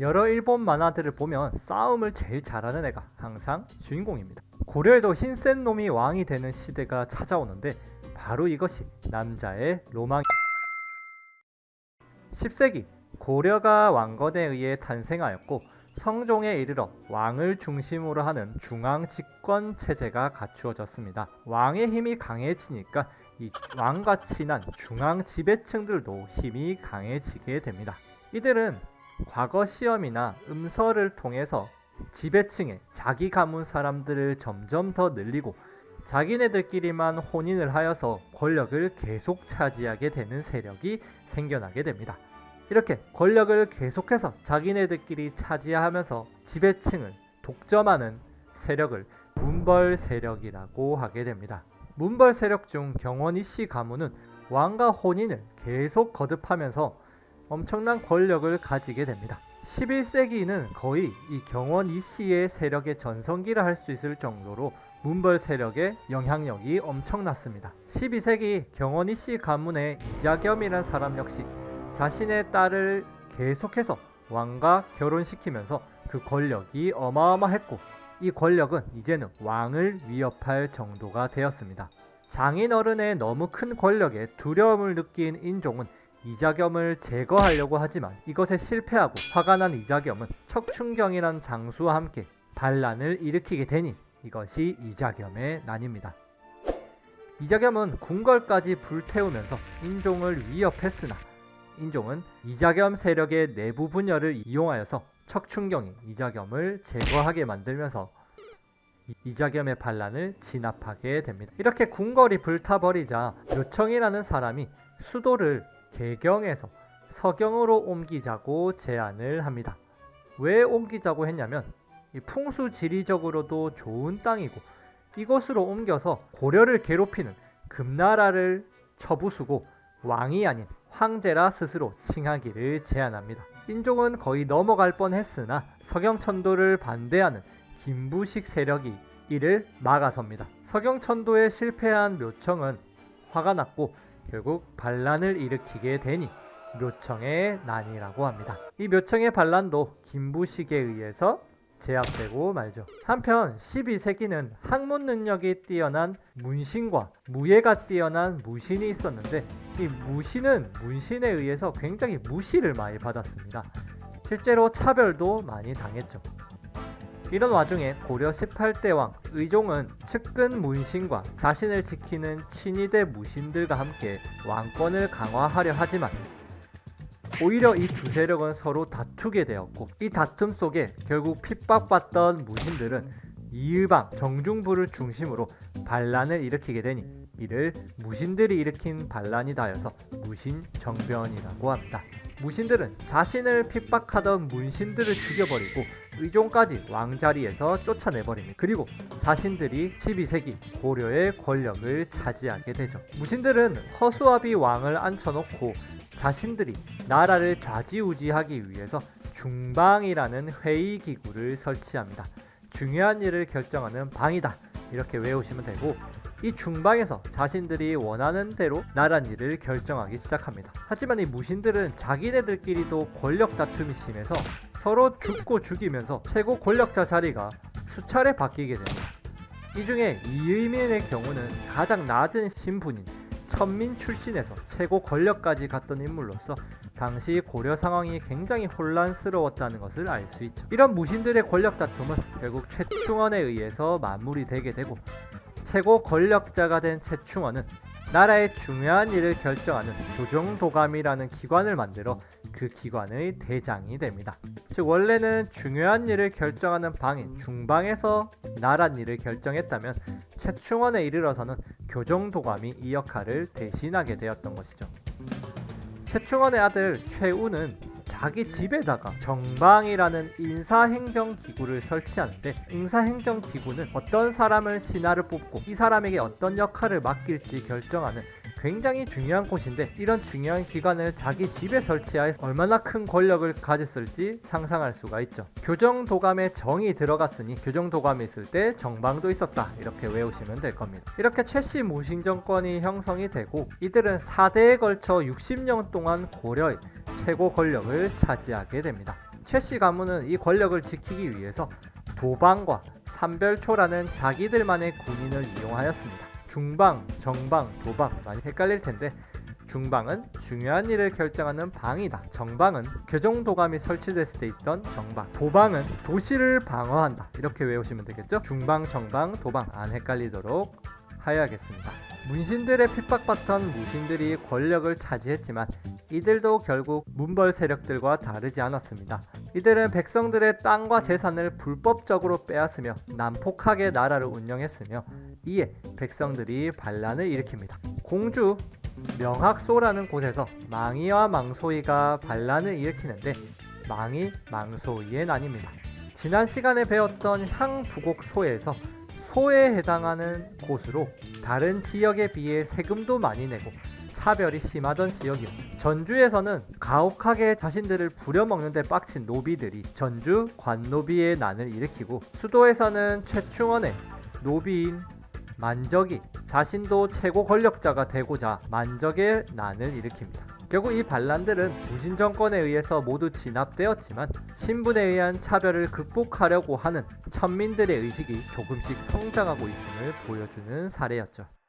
여러 일본 만화들을 보면 싸움을 제일 잘하는 애가 항상 주인공입니다. 고려에도 흰센 놈이 왕이 되는 시대가 찾아오는데 바로 이것이 남자의 로망. 10세기 고려가 왕건에 의해 탄생하였고 성종에 이르러 왕을 중심으로 하는 중앙 집권 체제가 갖추어졌습니다. 왕의 힘이 강해지니까 이 왕과 친한 중앙 지배층들도 힘이 강해지게 됩니다. 이들은 과거 시험이나 음서를 통해서 지배층의 자기 가문 사람들을 점점 더 늘리고 자기네들끼리만 혼인을 하여서 권력을 계속 차지하게 되는 세력이 생겨나게 됩니다. 이렇게 권력을 계속해서 자기네들끼리 차지하면서 지배층을 독점하는 세력을 문벌 세력이라고 하게 됩니다. 문벌 세력 중 경원이 씨 가문은 왕과 혼인을 계속 거듭하면서 엄청난 권력을 가지게 됩니다. 11세기는 거의 이 경원 이 씨의 세력의 전성기를 할수 있을 정도로 문벌 세력의 영향력이 엄청났습니다. 12세기 경원 이씨 가문의 이자겸이라는 사람 역시 자신의 딸을 계속해서 왕과 결혼시키면서 그 권력이 어마어마했고 이 권력은 이제는 왕을 위협할 정도가 되었습니다. 장인 어른의 너무 큰 권력에 두려움을 느낀 인종은 이자겸을 제거하려고 하지만 이것에 실패하고 화가 난 이자겸은 척춘경이란 장수와 함께 반란을 일으키게 되니 이것이 이자겸의 난입니다. 이자겸은 궁궐까지 불태우면서 인종을 위협했으나 인종은 이자겸 세력의 내부 분열을 이용하여서 척춘경이 이자겸을 제거하게 만들면서 이- 이자겸의 반란을 진압하게 됩니다. 이렇게 궁궐이 불타버리자 묘청이라는 사람이 수도를 개경에서 서경으로 옮기자고 제안을 합니다. 왜 옮기자고 했냐면 이 풍수 지리적으로도 좋은 땅이고 이곳으로 옮겨서 고려를 괴롭히는 금나라를 쳐부수고 왕이 아닌 황제라 스스로 칭하기를 제안합니다. 인종은 거의 넘어갈 뻔했으나 서경천도를 반대하는 김부식 세력이 이를 막아섭니다. 서경천도에 실패한 묘청은 화가 났고 결국 반란을 일으키게 되니 묘청의 난이라고 합니다. 이 묘청의 반란도 김부식에 의해서 제압되고 말죠. 한편 12세기는 학문 능력이 뛰어난 문신과 무예가 뛰어난 무신이 있었는데 이 무신은 문신에 의해서 굉장히 무시를 많이 받았습니다. 실제로 차별도 많이 당했죠. 이런 와중에 고려 18대 왕 의종은 측근 문신과 자신을 지키는 친위대 무신들과 함께 왕권을 강화하려 하지만 오히려 이 두 세력은 서로 다투게 되었고 이 다툼 속에 결국 핍박받던 무신들은 이의방 정중부를 중심으로 반란을 일으키게 되니 이를 무신들이 일으킨 반란이다 하여서 무신정변이라고 합니다. 무신들은 자신을 핍박하던 문신들을 죽여버리고 의종까지 왕자리에서 쫓아내버립니다. 그리고 자신들이 12세기 고려의 권력을 차지하게 되죠. 무신들은 허수아비 왕을 앉혀놓고 자신들이 나라를 좌지우지하기 위해서 중방이라는 회의 기구를 설치합니다. 중요한 일을 결정하는 방이다. 이렇게 외우시면 되고 이 중방에서 자신들이 원하는 대로 나란 일을 결정하기 시작합니다. 하지만 이 무신들은 자기네들끼리도 권력 다툼이 심해서 서로 죽고 죽이면서 최고 권력자 자리가 수차례 바뀌게 됩니다. 이 중에 이의민의 경우는 가장 낮은 신분인 천민 출신에서 최고 권력까지 갔던 인물로서 당시 고려 상황이 굉장히 혼란스러웠다는 것을 알 수 있죠. 이런 무신들의 권력 다툼은 결국 최충원에 의해서 마무리되게 되고 최고 권력자가 된 최충원은 나라의 중요한 일을 결정하는 조정도감이라는 기관을 만들어 그 기관의 대장이 됩니다. 즉 원래는 중요한 일을 결정하는 방인 중방에서 나란 일을 결정했다면 최충원에 이르러서는 교정도감이 이 역할을 대신하게 되었던 것이죠. 최충원의 아들 최우는 자기 집에다가 정방이라는 인사행정기구를 설치하는데 인사행정기구는 어떤 사람을 신하를 뽑고 이 사람에게 어떤 역할을 맡길지 결정하는 굉장히 중요한 곳인데 이런 중요한 기관을 자기 집에 설치하여 얼마나 큰 권력을 가졌을지 상상할 수가 있죠. 교정 도감에 정이 들어갔으니 교정 도감이 있을 때 정방도 있었다 이렇게 외우시면 될 겁니다. 이렇게 최씨 무신 정권이 형성이 되고 이들은 4대에 걸쳐 60년 동안 고려의 최고 권력을 차지하게 됩니다. 최씨 가문은 이 권력을 지키기 위해서 도방과 삼별초라는 자기들만의 군인을 이용하였습니다. 중방, 정방, 도방 많이 헷갈릴 텐데 중방은 중요한 일을 결정하는 방이다. 정방은 교정도감이 설치됐을 때 있던 정방. 도방은 도시를 방어한다. 이렇게 외우시면 되겠죠? 중방, 정방, 도방 안 헷갈리도록 하여야겠습니다. 문신들의 핍박받던 무신들이 권력을 차지했지만 이들도 결국 문벌 세력들과 다르지 않았습니다. 이들은 백성들의 땅과 재산을 불법적으로 빼앗으며 난폭하게 나라를 운영했으며 이에 백성들이 반란을 일으킵니다. 공주 명학소라는 곳에서 망이와 망소이가 반란을 일으키는데 망이 망소이의 난입니다. 지난 시간에 배웠던 향부곡소에서 소에 해당하는 곳으로 다른 지역에 비해 세금도 많이 내고 차별이 심하던 지역이었죠. 전주에서는 가혹하게 자신들을 부려먹는데 빡친 노비들이 전주 관노비의 난을 일으키고 수도에서는 최충원의 노비인 만적이 자신도 최고 권력자가 되고자 만적의 난을 일으킵니다. 결국 이 반란들은 무신 정권에 의해서 모두 진압되었지만 신분에 의한 차별을 극복하려고 하는 천민들의 의식이 조금씩 성장하고 있음을 보여주는 사례였죠.